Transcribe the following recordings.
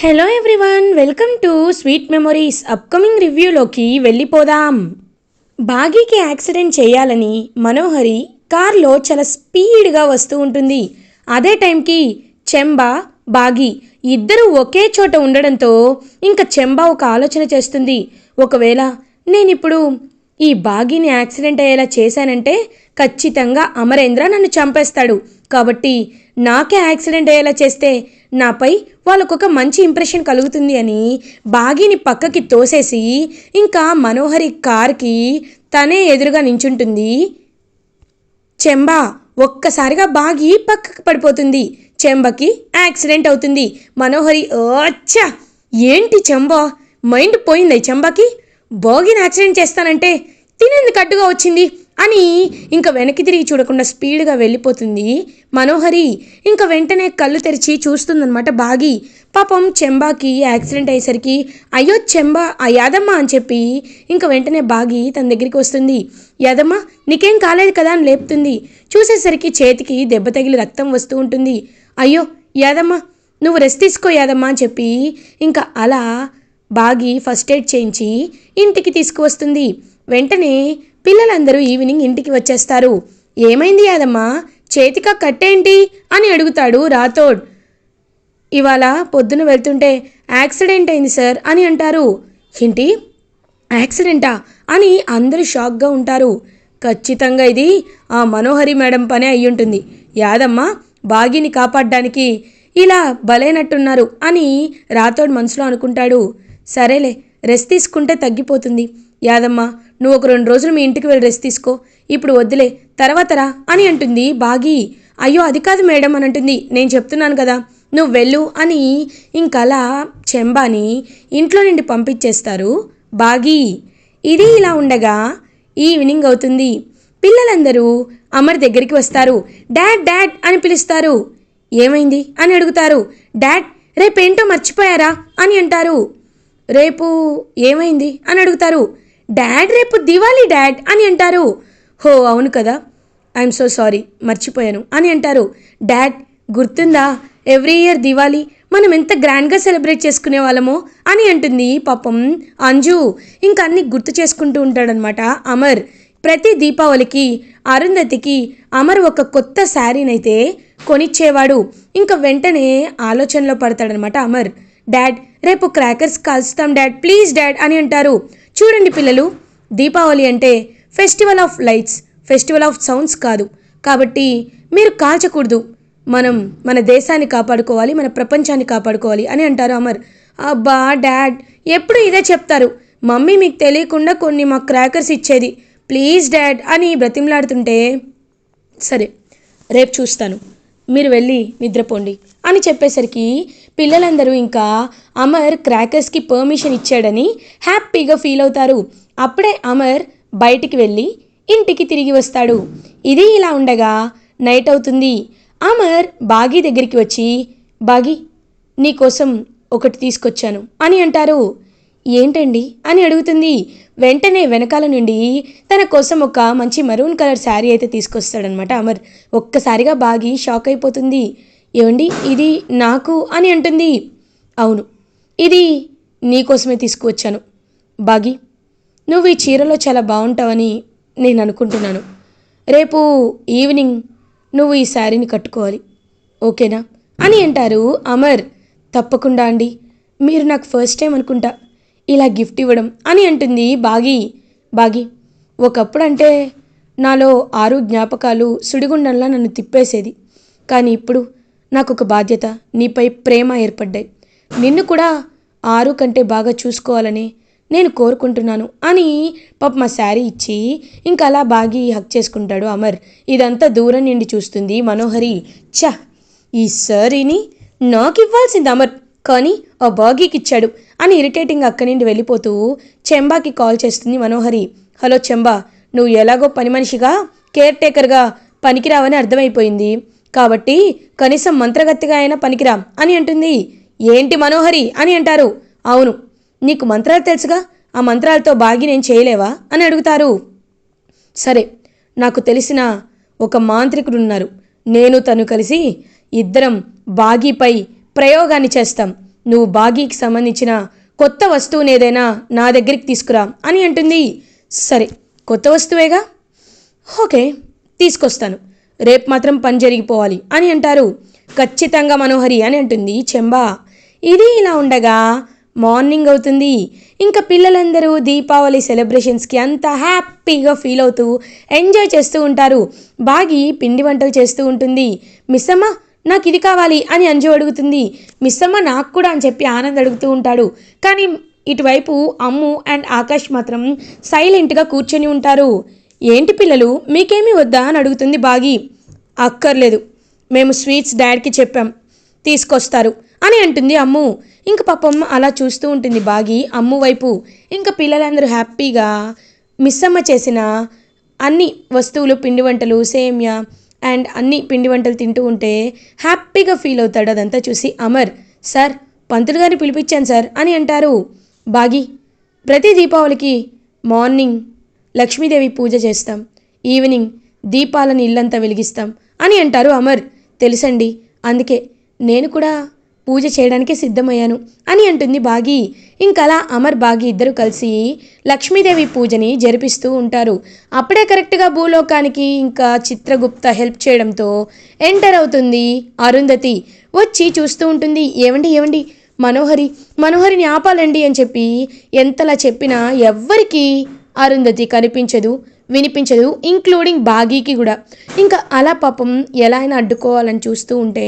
Hello everyone welcome to sweet memories upcoming రివ్యూలోకి వెళ్ళిపోదాం. బాగీకి accident చేయాలని మనోహరి కార్లో చాలా స్పీడ్గా వస్తూ ఉంటుంది. అదే టైంకి చెంబా బాగి ఇద్దరు ఒకే చోట ఉండడంతో ఇంకా చెంబా ఒక ఆలోచన చేస్తుంది. ఒకవేళ నేనిప్పుడు ఈ బాగీని యాక్సిడెంట్ అయ్యేలా చేశానంటే ఖచ్చితంగా అమరేంద్ర నన్ను చంపేస్తాడు. కాబట్టి నాకే యాక్సిడెంట్ అయ్యేలా చేస్తే నాపై వాళ్ళకొక మంచి ఇంప్రెషన్ కలుగుతుంది అని బాగీని పక్కకి తోసేసి ఇంకా మనోహరి కార్కి తనే ఎదురుగా నించుంటుంది. చెంబా ఒక్కసారిగా బాగి పక్కకు పడిపోతుంది. చెంబకి యాక్సిడెంట్ అవుతుంది. మనోహరి అచ్చా! ఏంటి చెంబా? మైండ్ పోయింది చెంబకి? బోగిని యాక్సిడెంట్ చేస్తానంటే తినేందుకు అడ్డుగా వచ్చింది. అని ఇంకా వెనక్కి తిరిగి చూడకుండా స్పీడ్గా వెళ్ళిపోతుంది మనోహరి. ఇంకా వెంటనే కళ్ళు తెరిచి చూస్తుందన్నమాట బాగి. పాపం చెంబాకి యాక్సిడెంట్ అయ్యేసరికి అయ్యో చెంబా ఆ యాదమ్మ అని చెప్పి ఇంకా వెంటనే బాగి తన దగ్గరికి వస్తుంది. యాదమ్మ నీకేం కాలేదు కదా అని లేపుతుంది. చూసేసరికి చేతికి దెబ్బ తగిలి రక్తం వస్తూ ఉంటుంది. అయ్యో యాదమ్మ నువ్వు రెస్ట్ తీసుకో యాదమ్మ అని చెప్పి ఇంకా అలా బాగి ఫస్ట్ ఎయిడ్ చేయించి ఇంటికి తీసుకువస్తుంది. వెంటనే పిల్లలందరూ ఈవినింగ్ ఇంటికి వచ్చేస్తారు. ఏమైంది యాదమ్మ? చేతిక కట్టేంటి? అని అడుగుతాడు రాథోడ్. ఇవాళ పొద్దున వెళ్తుంటే యాక్సిడెంట్ అయింది సార్ అని అంటారు. ఏంటి? యాక్సిడెంటా? అని అందరూ షాక్గా ఉంటారు. ఖచ్చితంగా ఇది ఆ మనోహరి మేడం పనే అయ్యుంటుంది. యాదమ్మ బాగిని కాపాడడానికి ఇలా బలైనట్టున్నారు అని రాథోడ్ మనసులో అనుకుంటాడు. సరేలే రెస్ట్ తీసుకుంటే తగ్గిపోతుంది. యాదమ్మ నువ్వు ఒక రెండు రోజులు మీ ఇంటికి వెళ్ళి రెస్ట్ తీసుకో. ఇప్పుడు వద్దులే తర్వాతరా అని అంటుంది బాగి. అయ్యో అది కాదు మేడం అని అంటుంది. నేను చెప్తున్నాను కదా నువ్వు వెళ్ళు అని ఇంకలా చెంబాని ఇంట్లో నుండి పంపించేస్తారు బాగి. ఇది ఇలా ఉండగా ఈవినింగ్ అవుతుంది. పిల్లలందరూ అమర్ దగ్గరికి వస్తారు. డాడ్ డాడ్ అని పిలుస్తారు. ఏమైంది అని అడుగుతారు. డాడ్ రేపేంటో మర్చిపోయారా అని అంటారు. రేపు ఏమైంది అని అడుగుతారు. డాడ్ రేపు దివాళీ డాడ్ అని అంటారు. హో అవును కదా. ఐఎమ్ సో సారీ మర్చిపోయాను అని అంటారు. డాడ్ గుర్తుందా? ఎవ్రీ ఇయర్ దివాళీ మనం ఎంత గ్రాండ్గా సెలబ్రేట్ చేసుకునే వాళ్ళమో అని అంటుంది పాపం అంజు. ఇంకా అన్ని గుర్తు చేసుకుంటూ ఉంటాడనమాట అమర్. ప్రతి దీపావళికి అరుంధతికి అమర్ ఒక కొత్త శారీనైతే కొనిచ్చేవాడు. ఇంకా వెంటనే ఆలోచనలో పడతాడనమాట అమర్. డాడ్ రేపు క్రాకర్స్ కలుస్తాం డాడ్ ప్లీజ్ డాడ్ అని అంటారు. చూడండి పిల్లలు దీపావళి అంటే festival of lights festival of sounds కాదు. కాబట్టి మీరు కాల్చకూడదు. మనం మన దేశాన్ని కాపాడుకోవాలి మన ప్రపంచాన్ని కాపాడుకోవాలి అని అంటారు అమర్. అబ్బా డాడ్ ఎప్పుడు ఇదే చెప్తారు? మమ్మీ మీకు తెలియకుండా కొన్ని మా క్రాకర్స్ ఇచ్చేది. ప్లీజ్ డాడ్ అని బ్రతిమలాడుతుంటే సరే రేపు చూస్తాను. మీరు వెళ్ళి నిద్రపోండి అని చెప్పేసరికి పిల్లలందరూ ఇంకా అమర్ క్రాకర్స్కి పర్మిషన్ ఇచ్చాడని హ్యాపీగా ఫీల్ అవుతారు. అప్పుడే అమర్ బయటికి వెళ్ళి ఇంటికి తిరిగి వస్తాడు. ఇది ఇలా ఉండగా నైట్ అవుతుంది. అమర్ బాగీ దగ్గరికి వచ్చి బాగీ నీకోసం ఒకటి తీసుకొచ్చాను అని అంటారు. ఏంటండి? అని అడుగుతుంది. వెంటనే వెనకాల నుండి తన కోసం ఒక మంచి మరూన్ కలర్ శారీ అయితే తీసుకొస్తాడనమాట అమర్. ఒక్కసారిగా బాగి షాక్ అయిపోతుంది. ఏమండి ఇది నాకు అని అంటుంది. అవును ఇది నీకోసమే తీసుకువచ్చాను. బాగి నువ్వు ఈ చీరలో చాలా బాగుంటావని నేను అనుకుంటున్నాను. రేపు ఈవినింగ్ నువ్వు ఈ శారీని కట్టుకోవాలి. ఓకేనా? అని అంటారు అమర్. తప్పకుండా అండి. మీరు నాకు ఫస్ట్ టైం అనుకుంటా. ఇలా గిఫ్ట్ ఇవ్వడం అని అంటుంది బాగి. బాగి ఒకప్పుడు అంటే నాలో ఆరు జ్ఞాపకాలు సుడిగుండంలా నన్ను తిప్పేసేది. కానీ ఇప్పుడు నాకు ఒక బాధ్యత నీపై ప్రేమ ఏర్పడ్డాయి. నిన్ను కూడా ఆరు కంటే బాగా చూసుకోవాలని నేను కోరుకుంటున్నాను అని పాప మా శారీ ఇచ్చి ఇంకా అలా బాగి హక్ చేసుకుంటాడు అమర్. ఇదంతా దూరం నుండి చూస్తుంది మనోహరి. ఛ! ఈ సారీని నాకు ఇవ్వాల్సింది అమర్. కానీ ఆ బాగీకి ఇచ్చాడు అని ఇరిటేటింగ్ అక్కడి నుండి వెళ్ళిపోతూ చెంబాకి కాల్ చేస్తుంది మనోహరి. హలో చెంబా నువ్వు ఎలాగో పని మనిషిగా కేర్ టేకర్గా పనికిరావని అర్థమైపోయింది. కాబట్టి కనీసం మంత్రగత్తిగా అయినా పనికిరా అని అంటుంది. ఏంటి మనోహరి? అని అంటారు. అవును నీకు మంత్రాలు తెలుసుగా? ఆ మంత్రాలతో బాగి నేను చేయలేవా? అని అడుగుతారు. సరే నాకు తెలిసిన ఒక మాంత్రికుడు ఉన్నారు నేను తను కలిసి ఇద్దరం బాగీపై ప్రయోగాన్ని చేస్తాం. నువ్వు బాగీకి సంబంధించిన కొత్త వస్తువుని ఏదైనా నా దగ్గరికి తీసుకురా అని అంటుంది. సరే కొత్త వస్తువేగా? ఓకే తీసుకొస్తాను. రేపు మాత్రం పని జరిగిపోవాలి అని అంటారు. ఖచ్చితంగా మనోహరి అని అంటుంది చెంబా. ఇది ఇలా ఉండగా మార్నింగ్ అవుతుంది. ఇంకా పిల్లలందరూ దీపావళి సెలబ్రేషన్స్కి అంత హ్యాపీగా ఫీల్ అవుతూ ఎంజాయ్ చేస్తూ ఉంటారు. బాగి పిండి వంటలు చేస్తూ ఉంటుంది. మిస్సమ్మ నాకు ఇది కావాలి అని అంజు అడుగుతుంది. మిస్సమ్మ నాకు కూడా అని చెప్పి ఆనంద్ అడుగుతూ ఉంటాడు. కానీ ఇటువైపు అమ్ము అండ్ ఆకాష్ మాత్రం సైలెంట్గా కూర్చొని ఉంటారు. ఏంటి పిల్లలు మీకేమీ వద్దా అని అడుగుతుంది బాగి. అక్కర్లేదు. మేము స్వీట్స్ డాడ్కి చెప్పాం. తీసుకొస్తారు అని అంటుంది అమ్ము. ఇంక పాపం అలా చూస్తూ ఉంటుంది బాగి అమ్ము వైపు. ఇంకా పిల్లలందరూ హ్యాపీగా మిస్సమ్మ చేసిన అన్ని వస్తువులు పిండి వంటలు సేమ్యా అండ్ అన్ని పిండి వంటలు తింటూ ఉంటే హ్యాపీగా ఫీల్ అవుతాడు అదంతా చూసి అమర్. సార్ పంతులు గారిని పిలిపించాను సార్ అని అంటారు. బాగి ప్రతి దీపావళికి మార్నింగ్ లక్ష్మీదేవి పూజ చేస్తాం. ఈవినింగ్ దీపాలను ఇల్లంతా వెలిగిస్తాం అని అంటారు అమర్. తెలుసండి అందుకే నేను కూడా పూజ చేయడానికి సిద్ధమయ్యాను అని అంటుంది బాగి. ఇంకలా అమర్ బాగి ఇద్దరు కలిసి లక్ష్మీదేవి పూజని జరిపిస్తూ ఉంటారు. అప్పుడే కరెక్ట్గా భూలోకానికి ఇంకా చిత్రగుప్త హెల్ప్ చేయడంతో ఎంటర్ అవుతుంది అరుంధతి. వచ్చి చూస్తూ ఉంటుంది ఏమండి ఏమండి మనోహరి మనోహరిని ఆపాలండి అని చెప్పి ఎంతలా చెప్పినా ఎవ్వరికీ అరుంధతి కనిపించదు వినిపించదు ఇంక్లూడింగ్ బాగీకి కూడా. ఇంకా అలా పాపం ఎలా అయినా అడ్డుకోవాలని చూస్తూ ఉంటే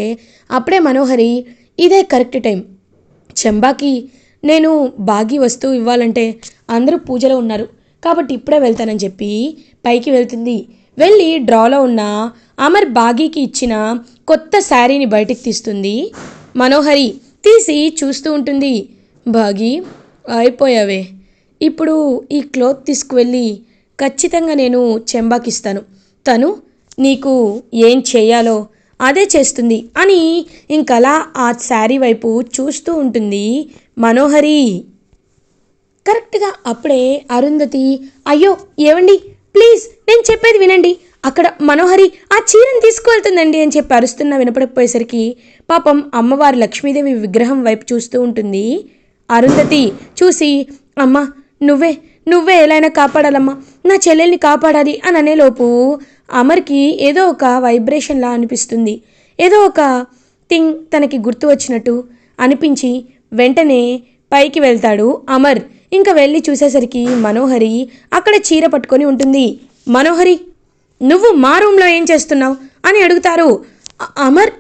అప్పుడే మనోహరి ఇదే కరెక్ట్ టైం. చెంబాకి నేను బాగి వస్తువు ఇవ్వాలంటే అందరూ పూజలో ఉన్నారు. కాబట్టి ఇప్పుడే వెళ్తానని చెప్పి పైకి వెళ్తుంది. వెళ్ళి డ్రాలో ఉన్న అమర్ బాగీకి ఇచ్చిన కొత్త శారీని బయటికి తీస్తుంది. మనోహరి తీసి చూస్తూ ఉంటుంది. బాగి అయిపోయావే. ఇప్పుడు ఈ క్లోత్ తీసుకువెళ్ళి ఖచ్చితంగా నేను చెంబాకిస్తాను. తను నీకు ఏం చేయాలో అదే చేస్తుంది అని ఇంకలా ఆ శారీ వైపు చూస్తూ ఉంటుంది మనోహరి. కరెక్ట్గా అప్పుడే అరుంధతి అయ్యో ఏవండి? ప్లీజ్ నేను చెప్పేది వినండి. అక్కడ మనోహరి ఆ చీరను తీసుకువెళ్తుందండి అని చెప్పి అరుస్తున్న వినపడకపోయేసరికి పాపం అమ్మవారి లక్ష్మీదేవి విగ్రహం వైపు చూస్తూ ఉంటుంది అరుంధతి. చూసి అమ్మ నువ్వే నువ్వే ఎలా అయినా కాపాడాలమ్మా. నా చెల్లెల్ని కాపాడాలి అని అనేలోపు అమర్కి ఏదో ఒక వైబ్రేషన్లా అనిపిస్తుంది. ఏదో ఒక థింగ్ తనకి గుర్తు వచ్చినట్టు అనిపించి వెంటనే పైకి వెళ్తాడు అమర్. ఇంకా వెళ్ళి చూసేసరికి మనోహరి అక్కడ చీర పట్టుకొని ఉంటుంది. మనోహరి నువ్వు మా రూమ్లో ఏం చేస్తున్నావు? అని అడుగుతారు. అమర్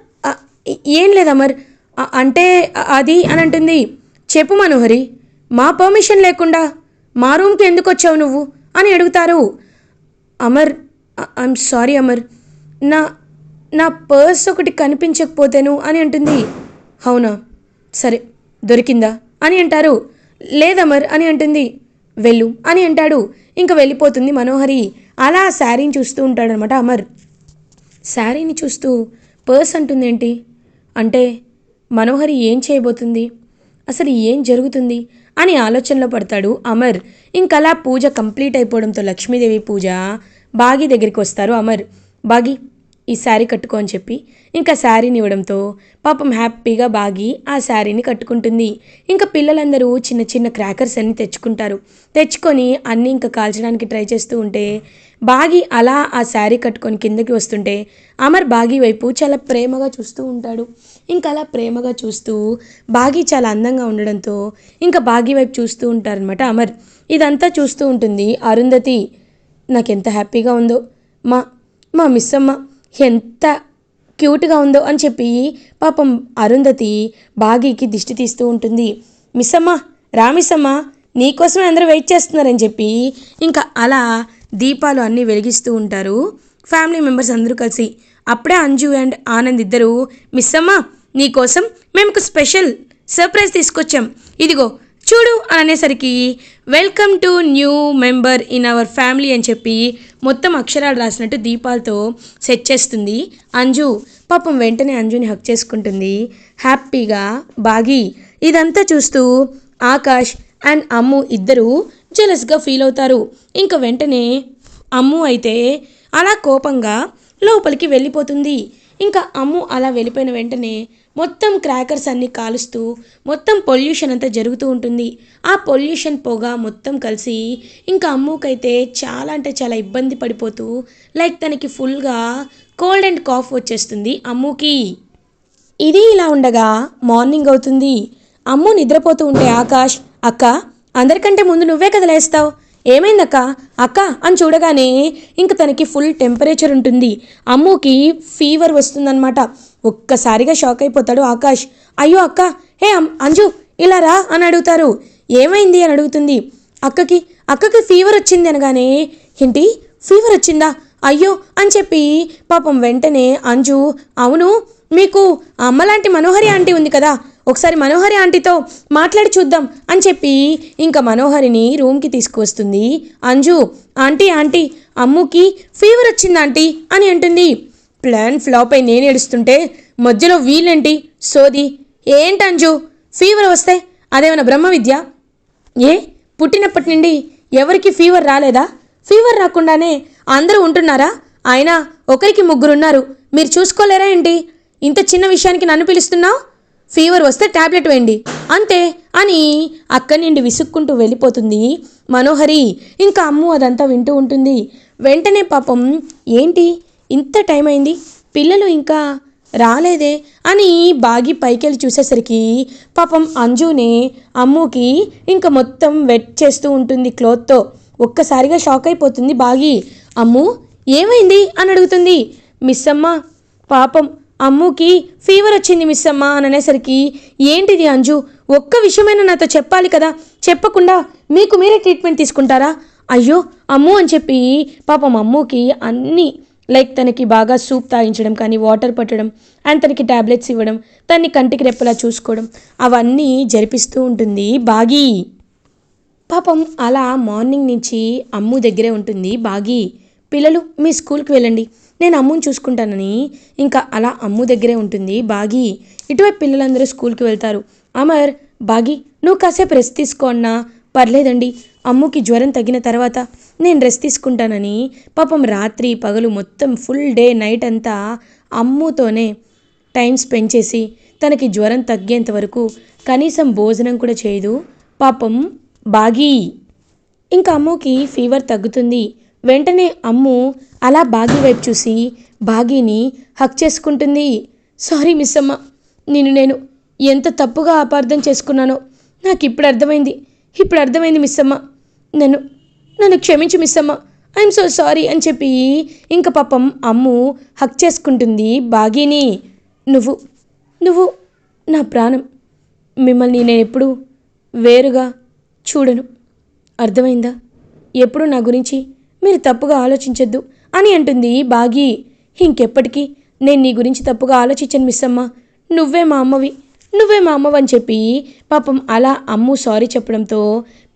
ఏం లేదు అమర్. అంటే అది అని అంటుంది. చెప్పు మనోహరి మా పర్మిషన్ లేకుండా మా రూమ్కి ఎందుకు వచ్చావు నువ్వు? అని అడుగుతారు. అమర్ ఐఎమ్ సారీ అమర్ నా నా పర్స్ ఒకటి కనిపించకపోతేను అని అంటుంది. అవునా? సరే దొరికిందా? అని అంటారు. లేదమర్ అని అంటుంది. వెళ్ళు అని అంటాడు. ఇంకా వెళ్ళిపోతుంది మనోహరి. అలా ఆ శారీని చూస్తూ ఉంటాడనమాట అమర్. శారీని చూస్తూ పర్స్ అంటుందేంటి? అంటే మనోహరి ఏం చేయబోతుంది? అసలు ఏం జరుగుతుంది? అని ఆలోచనలో పడతాడు అమర్. ఇంకలా పూజ కంప్లీట్ అయిపోవడంతో లక్ష్మీదేవి పూజ బాగి దగ్గరికి వస్తారు అమర్. బాగి ఈ శారీ కట్టుకో అని చెప్పి. ఇంకా శారీని ఇవ్వడంతో పాపం హ్యాపీగా బాగి ఆ శారీని కట్టుకుంటుంది. ఇంకా పిల్లలందరూ చిన్న చిన్న క్రాకర్స్ అన్నీ తెచ్చుకుంటారు. తెచ్చుకొని అన్నీ ఇంకా కాల్చడానికి ట్రై చేస్తూ ఉంటే బాగి అలా ఆ శారీ కట్టుకొని కిందకి వస్తుంటే అమర్ బాగి వైపు చాలా ప్రేమగా చూస్తూ ఉంటాడు. ఇంకా అలా ప్రేమగా చూస్తూ బాగి చాలా అందంగా ఉండడంతో ఇంకా బాగి వైపు చూస్తూ ఉంటారనమాట అమర్. ఇదంతా చూస్తూ ఉంటుంది అరుంధతి. నాకెంత హ్యాపీగా ఉందో. మా మా మిస్ అమ్మ ఎంత క్యూట్గా ఉందో అని చెప్పి పాపం అరుంధతి బాగీకి దిష్టి తీస్తూ ఉంటుంది. మిస్ అమ్మ రా మిస్ అమ్మ నీకోసమే అందరూ వెయిట్ చేస్తున్నారని చెప్పి ఇంకా అలా దీపాలు అన్నీ వెలిగిస్తూ ఉంటారు. ఫ్యామిలీ మెంబర్స్ అందరూ కలిసి. అప్పుడే అంజు అండ్ ఆనంద్ ఇద్దరు మిస్ అమ్మ నీకోసం మేము ఒక స్పెషల్ సర్ప్రైజ్ తీసుకొచ్చాం. ఇదిగో చూడు అనేసరికి welcome to new member in our family అని చెప్పి మొత్తం అక్షరాలు రాసినట్టు దీపాలతో సెట్ చేస్తుంది. అంజు పాపం వెంటనే అంజుని హక్ చేసుకుంటుంది. హ్యాపీగా బాగి ఇదంతా చూస్తూ ఆకాష్ అండ్ అమ్ము ఇద్దరూ జెలస్గా ఫీల్ అవుతారు. ఇంకా వెంటనే అమ్ము అయితే అలా కోపంగా లోపలికి వెళ్ళిపోతుంది. ఇంకా అమ్ము అలా వెళ్ళిపోయిన వెంటనే మొత్తం క్రాకర్స్ అన్నీ కాలుస్తూ మొత్తం పొల్యూషన్ అంతా జరుగుతూ ఉంటుంది. ఆ పొల్యూషన్ పొగ మొత్తం కలిసి ఇంకా అమ్ముకైతే చాలా అంటే చాలా ఇబ్బంది పడిపోతూ లైక్ తనకి ఫుల్గా కోల్డ్ అండ్ కాఫ్ వచ్చేస్తుంది అమ్ముకి. ఇది ఇలా ఉండగా మార్నింగ్ అవుతుంది. అమ్ము నిద్రపోతూ ఉంటే ఆకాష్ అక్క అందరికంటే ముందు నువ్వే కదలేస్తావు ఏమైందక్క? అక్క అని చూడగానే ఇంక తనకి ఫుల్ టెంపరేచర్ ఉంటుంది. అమ్ముకి ఫీవర్ వస్తుందన్నమాట. ఒక్కసారిగా షాక్ అయిపోతాడు ఆకాష్. అయ్యో అక్క హే అమ్- అంజు ఇలా రా అని అడుగుతారు. ఏమైంది అని అడుగుతుంది. అక్కకి అక్కకి ఫీవర్ వచ్చింది అనగానే ఏంటి? ఫీవర్ వచ్చిందా? అయ్యో అని చెప్పి పాపం వెంటనే అంజు అవును మీకు అమ్మలాంటి మనోహరి ఆంటీ ఉంది కదా ఒకసారి మనోహరి ఆంటీతో మాట్లాడి చూద్దాం అని చెప్పి ఇంకా మనోహరిని రూమ్కి తీసుకువస్తుంది. అంజు ఆంటీ ఆంటీ అమ్ముకి ఫీవర్ వచ్చింది ఆంటీ అని అంటుంది. ప్లాన్ ఫ్లాప్ అయి నేను ఏడుస్తుంటే మధ్యలో వీళ్ళేంటి సోది ఏంటి అంజు? ఫీవర్ వస్తే అదేమైనా బ్రహ్మ విద్య? ఏ? పుట్టినప్పటి నుండి ఎవరికి ఫీవర్ రాలేదా? ఫీవర్ రాకుండానే అందరూ ఉంటున్నారా? అయినా ఒకరికి ముగ్గురున్నారు. మీరు చూసుకోలేరా ఏంటి? ఇంత చిన్న విషయానికి నన్ను పిలుస్తున్నావు? ఫీవర్ వస్తే టాబ్లెట్ వేయండి. అంతే. అని అక్కడి నుండి విసుక్కుంటూ వెళ్ళిపోతుంది మనోహరి. ఇంకా అమ్ము అదంతా వింటూ ఉంటుంది. వెంటనే పాపం ఏంటి? ఇంత టైం అయింది? పిల్లలు ఇంకా రాలేదే? అని బాగి పైకెళ్ళి చూసేసరికి పాపం అంజునే అమ్ముకి ఇంకా మొత్తం వెట్ చేస్తూ ఉంటుంది క్లోత్తో. ఒక్కసారిగా షాక్ అయిపోతుంది బాగి. అమ్ము ఏమైంది? అని అడుగుతుంది. మిస్ అమ్మ పాపం అమ్ముకి ఫీవర్ వచ్చింది మిస్ అమ్మ అని అనేసరికి ఏంటిది అంజు? ఒక్క విషయమైనా నాతో చెప్పాలి కదా? చెప్పకుండా మీకు మీరే ట్రీట్మెంట్ తీసుకుంటారా? అయ్యో అమ్ము అని చెప్పి పాపం అమ్ముకి అన్నీ లైక్ తనకి బాగా సూప్ తాగించడం కానీ వాటర్ పట్టడం అండ్ తనకి టాబ్లెట్స్ ఇవ్వడం తన్ని కంటికి రెప్పలా చూసుకోవడం అవన్నీ జరిపిస్తూ ఉంటుంది బాగి. పాపం అలా మార్నింగ్ నుంచి అమ్ము దగ్గరే ఉంటుంది బాగి. పిల్లలు మీ స్కూల్కి వెళ్ళండి. నేను అమ్ముని చూసుకుంటానని. ఇంకా అలా అమ్ము దగ్గరే ఉంటుంది బాగి. ఇటువైపు పిల్లలందరూ స్కూల్కి వెళ్తారు. అమర్ బాగి నువ్వు కాసేపు రెస్ట్ తీసుకో అన్నా. పర్లేదండి. అమ్ముకి జ్వరం తగ్గిన తర్వాత నేను రెస్ట్ తీసుకుంటానని. పాపం రాత్రి పగలు మొత్తం ఫుల్ డే నైట్ అంతా అమ్ముతోనే టైం స్పెండ్ చేసి తనకి జ్వరం తగ్గేంత వరకు కనీసం భోజనం కూడా చేయదు. పాపం బాగి. ఇంకా అమ్ముకి ఫీవర్ తగ్గుతుంది. వెంటనే అమ్ము అలా బాగి వైపు చూసి బాగీని హక్ చేసుకుంటుంది. సారీ మిస్ అమ్మ నేను నేను ఎంత తప్పుగా అపార్థం చేసుకున్నానో నాకు ఇప్పుడు అర్థమైంది. ఇప్పుడు అర్థమైంది మిస్ అమ్మ నన్ను నన్ను క్షమించు మిస్ అమ్మ ఐఎమ్ సో సారీ అని చెప్పి ఇంకా పాపం అమ్ము హక్ చేసుకుంటుంది బాగీని. నువ్వు నువ్వు నా ప్రాణం. మిమ్మల్ని నేను ఎప్పుడు వేరుగా చూడను. అర్థమైందా? ఎప్పుడు నా గురించి మీరు తప్పుగా ఆలోచించొద్దు అని అంటుంది బాగి. ఇంకెప్పటికీ? నేను నీ గురించి తప్పుగా ఆలోచించను మిస్ అమ్మ. నువ్వే మా అమ్మవి. నువ్వే మా అమ్మవి అని చెప్పి పాపం అలా అమ్ము సారీ చెప్పడంతో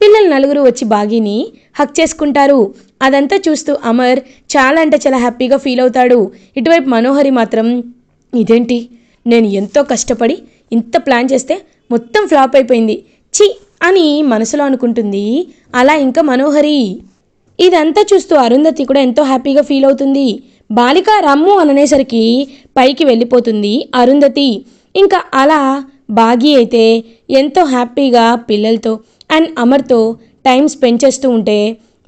పిల్లలు నలుగురు వచ్చి బాగిని హక్ చేసుకుంటారు. అదంతా చూస్తూ అమర్ చాలా అంటే చాలా హ్యాపీగా ఫీల్ అవుతాడు. ఇటువైపు మనోహరి మాత్రం ఇదేంటి? నేను ఎంతో కష్టపడి ఇంత ప్లాన్ చేస్తే మొత్తం ఫ్లాప్ అయిపోయింది. చి అని మనసులో అనుకుంటుంది. అలా ఇంకా మనోహరి. ఇదంతా చూస్తూ అరుంధతి కూడా ఎంతో హ్యాపీగా ఫీల్ అవుతుంది. బాలిక రమ్ము అననేసరికి పైకి వెళ్ళిపోతుంది అరుంధతి. ఇంకా అలా బాగి అయితే ఎంతో హ్యాపీగా పిల్లలతో అండ్ అమర్తో టైం స్పెండ్ చేస్తూ ఉంటే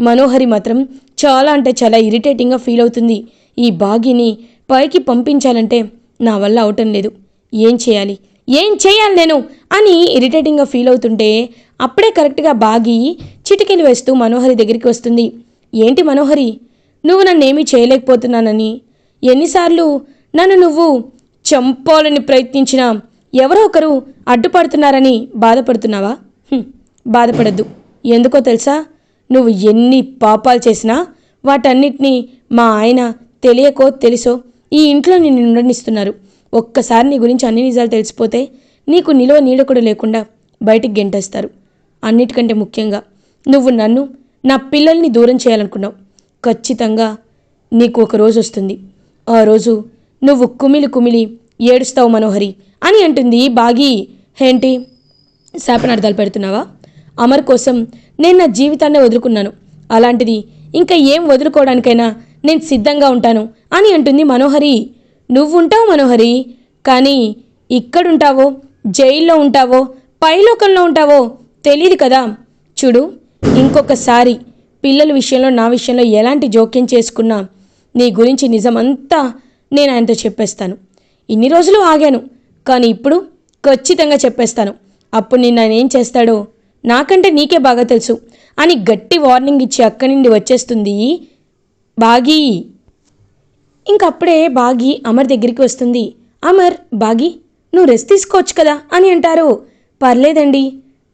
మనోహరి మాత్రం చాలా అంటే చాలా ఇరిటేటింగ్గా ఫీల్ అవుతుంది. ఈ బాగిని పైకి పంపించాలంటే నా వల్ల అవటం లేదు. ఏం చేయాలి? ఏం చేయాలి నేను? అని ఇరిటేటింగ్గా ఫీల్ అవుతుంటే అప్పుడే కరెక్ట్గా బాగి చిటికెలు వేస్తూ మనోహరి దగ్గరికి వస్తుంది. ఏంటి మనోహరి? నువ్వు నన్నేమీ చేయలేకపోతున్నానని. ఎన్నిసార్లు నన్ను నువ్వు చంపాలని ప్రయత్నించినా ఎవరో ఒకరు అడ్డుపడుతున్నారని బాధపడుతున్నావా? బాధపడద్దు. ఎందుకో తెలుసా? నువ్వు ఎన్ని పాపాలు చేసినా వాటన్నిటినీ మా ఆయన తెలియకో తెలుసో ఈ ఇంట్లో నిన్ను ఉండనిస్తున్నారు. ఒక్కసారి నీ గురించి అన్ని నిజాలు తెలిసిపోతే నీకు నిలువ నీడకుడు లేకుండా బయటికి గెంటేస్తారు. అన్నిటికంటే ముఖ్యంగా నువ్వు నన్ను నా పిల్లల్ని దూరం చేయాలనుకున్నావు. ఖచ్చితంగా నీకు ఒక రోజు వస్తుంది. ఆ రోజు నువ్వు కుమిలి కుమిలి ఏడుస్తావు మనోహరి అని అంటుంది బాగి. ఏంటి? శాపనార్థాలు పెడుతున్నావా? అమర్ కోసం నేను నా జీవితాన్నే వదులుకున్నాను. అలాంటిది ఇంకా ఏం వదులుకోవడానికైనా నేను సిద్ధంగా ఉంటాను అని అంటుంది మనోహరి. నువ్వుంటావు మనోహరి కానీ ఇక్కడుంటావో జైల్లో ఉంటావో పైలోకంలో ఉంటావో తెలియదు కదా. చూడు ఇంకొకసారి పిల్లల విషయంలో నా విషయంలో ఎలాంటి జోక్యం చేసుకున్నా నీ గురించి నిజమంతా నేను ఆయనతో చెప్పేస్తాను. ఇన్ని రోజులు ఆగాను కానీ ఇప్పుడు ఖచ్చితంగా చెప్పేస్తాను. అప్పుడు నిన్న ఆయన ఏం చేస్తాడో నాకంటే నీకే బాగా తెలుసు అని గట్టి వార్నింగ్ ఇచ్చి అక్కడి నుండి వచ్చేస్తుంది బాగీ. ఇంకప్పుడే బాగి అమర్ దగ్గరికి వస్తుంది. అమర్ బాగి నువ్వు రెస్ట్ తీసుకోవచ్చు కదా అని అంటారు. పర్లేదండి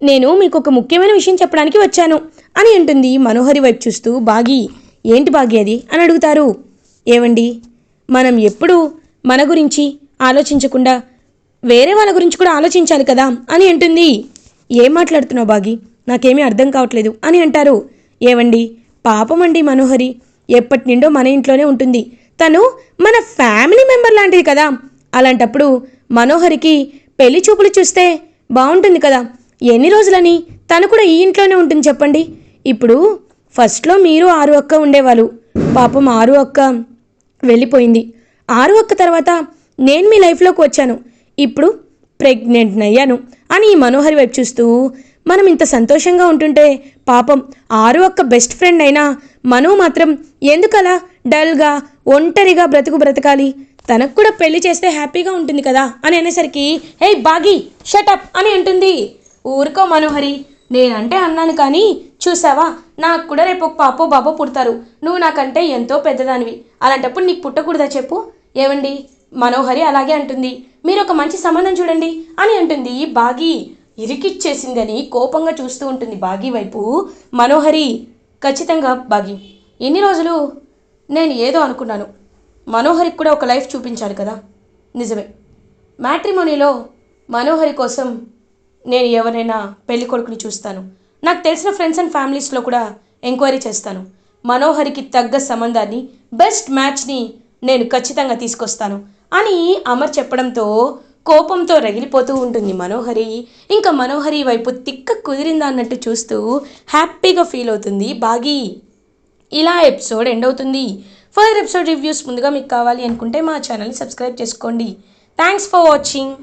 నేను మీకు ఒక ముఖ్యమైన విషయం చెప్పడానికి వచ్చాను అని అంటుంది మనోహరి వైపు చూస్తూ బాగి ఏంటి బాగి అది? అని అడుగుతారు. ఏవండి మనం ఎప్పుడు మన గురించి ఆలోచించకుండా వేరే వాళ్ళ గురించి కూడా ఆలోచించాలి కదా? అని అంటుంది. ఏం మాట్లాడుతున్నావు బాగి? నాకేమీ అర్థం కావట్లేదు అని అంటారు. ఏవండి పాపం అండి మనోహరి. ఎప్పటి నుండో మన ఇంట్లోనే ఉంటుంది. తను మన ఫ్యామిలీ మెంబర్ లాంటిది కదా. అలాంటప్పుడు మనోహరికి పెళ్ళి చూపులు చూస్తే బాగుంటుంది కదా. ఎన్ని రోజులని? తను కూడా ఈ ఇంట్లోనే ఉంటుంది చెప్పండి. ఇప్పుడు ఫస్ట్లో మీరు ఆరు అక్క ఉండేవాళ్ళు. పాపం ఆరు అక్క వెళ్ళిపోయింది. ఆరు అక్క తర్వాత నేను మీ లైఫ్లోకి వచ్చాను. ఇప్పుడు ప్రెగ్నెంట్ అయ్యాను అని ఈ మనోహరి వైపు చూస్తూ మనం ఇంత సంతోషంగా ఉంటుంటే పాపం ఆరు అక్క బెస్ట్ ఫ్రెండ్ అయినా మనం మాత్రం ఎందుకలా డల్గా ఒంటరిగా బ్రతుకు బ్రతకాలి? తనకు కూడా పెళ్ళి చేస్తే హ్యాపీగా ఉంటుంది కదా అని అనేసరికి హే బాగి షటప్ అని అంటుంది. ఊరుకో మనోహరి నేనంటే అన్నాను కానీ చూసావా? నాకు కూడా రేపు ఒక పాపో బాబో పుడతారు. నువ్వు నాకంటే ఎంతో పెద్దదానివి. అలాంటప్పుడు నీకు పుట్టకూడదా చెప్పు? ఏవండి? మనోహరి అలాగే అంటుంది. మీరు ఒక మంచి సంబంధం చూడండి అని అంటుంది బాగి. ఇరికిచ్చేసిందని కోపంగా చూస్తూ ఉంటుంది బాగి వైపు. మనోహరి ఖచ్చితంగా బాగి ఎన్ని రోజులు? నేను ఏదో అనుకున్నాను. మనోహరికి కూడా ఒక లైఫ్ చూపించాలి కదా. నిజమే. మ్యాట్రిమోనీలో మనోహరి కోసం నేను ఎవరైనా పెళ్ళి కొడుకుని చూస్తాను. నాకు తెలిసిన ఫ్రెండ్స్ అండ్ ఫ్యామిలీస్లో కూడా ఎంక్వైరీ చేస్తాను. మనోహరికి తగ్గ సంబంధాన్ని బెస్ట్ మ్యాచ్ని నేను ఖచ్చితంగా తీసుకొస్తాను అని అమర్ చెప్పడంతో కోపంతో రగిలిపోతూ ఉంటుంది మనోహరి. ఇంకా మనోహరి వైపు తిక్క కుదిరిందా అన్నట్టు చూస్తూ హ్యాపీగా ఫీల్ అవుతుంది బాగి. ఇలా ఎపిసోడ్ ఎండ్ అవుతుంది. ఫర్దర్ ఎపిసోడ్ రివ్యూస్ ముందుగా మీకు కావాలి అనుకుంటే మా ఛానల్ని సబ్స్క్రైబ్ చేసుకోండి. Thanks for watching